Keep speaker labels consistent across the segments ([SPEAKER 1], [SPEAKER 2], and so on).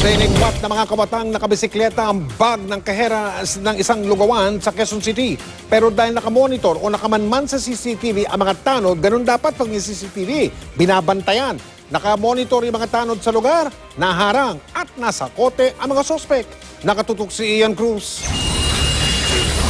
[SPEAKER 1] Sinigwat na mga kabatang nakabisikleta ang bag ng kahera ng isang lugawan sa Quezon City. Pero dahil nakamonitor o nakamanman sa CCTV ang mga tanod, ganun dapat pag may CCTV. Binabantayan. Nakamonitor yung mga tanod sa lugar, naharang at nasa kote ang mga sospek. Nakatutok si Ian Cruz.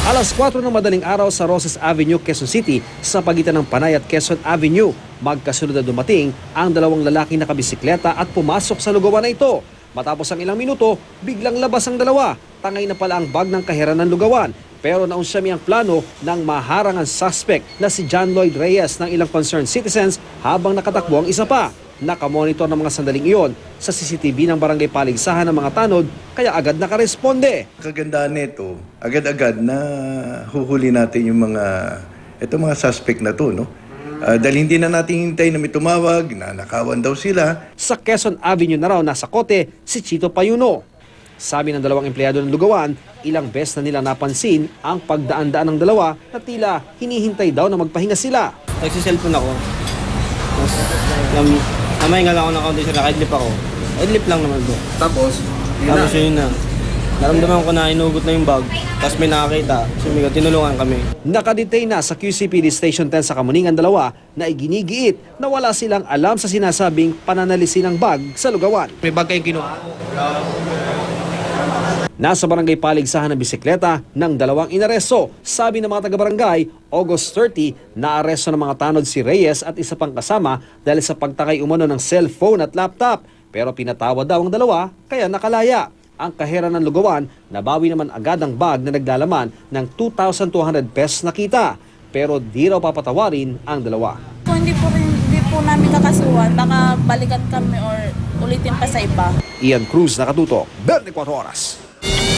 [SPEAKER 2] Alas 4 ng madaling araw sa Roses Avenue, Quezon City, sa pagitan ng Panay at Quezon Avenue. Magkasunod na dumating ang dalawang lalaking nakabisikleta at pumasok sa lugawan na ito. Matapos ang ilang minuto, biglang labas ang dalawa. Tangay na pala ang bag ng kahiran ng lugawan. Pero naunsyami ang plano ng maharang ang suspect na si John Lloyd Reyes ng ilang concerned citizens habang nakatakbo ang isa pa. Nakamonitor ng mga sandaling iyon sa CCTV ng barangay paligsahan ng mga tanod kaya agad nakaresponde.
[SPEAKER 3] Kagandahan nito, agad-agad na huhuli natin yung mga, ito mga suspect na to, no? Ah, dahil hindi na natin hintay na may tumawag, na nakawan daw sila.
[SPEAKER 2] Sa Quezon Avenue na raw nasa kote si Chito Payuno. Sabi ng dalawang empleyado ng lugawan, ilang beses na nila napansin ang pagdaan-daan ng dalawa na tila hinihintay daw na magpahinga sila.
[SPEAKER 4] Nagsiselfon ako. Tapos, nam, namahinga lang ako ng kaunti sila, idlip ako. Idlip lang naman bro.
[SPEAKER 5] Tapos,
[SPEAKER 4] Tapos yun na. Naramdaman ko na inugot na yung bag. Tapos may nakakita. Sumigaw, tinulungan kami.
[SPEAKER 2] Nakadetain na sa QCPD Station 10 sa Kamuningan dalawa na iginigiit na wala silang alam sa sinasabing pananalisin ng bag sa lugawan.
[SPEAKER 5] may bag kayong kinuha.
[SPEAKER 2] Nasa barangay paligsahan ng bisikleta ng dalawang inaresto. Sabi ng mga taga-barangay, August 30, naaresto ng mga tanod si Reyes at isa pang kasama dahil sa pagtakay umano ng cellphone at laptop. Pero pinatawad daw ang dalawa, kaya nakalaya. Ang kahera ng lugawan, nabawi naman agad ang bag na naglalaman ng 2,200 pesos na kita. Pero di raw papatawarin ang dalawa.
[SPEAKER 6] Kung hindi po, hindi po namin kakasuhan, baka balikan kami or ulitin pa sa iba.
[SPEAKER 2] Ian Cruz nakatuto, 24 oras.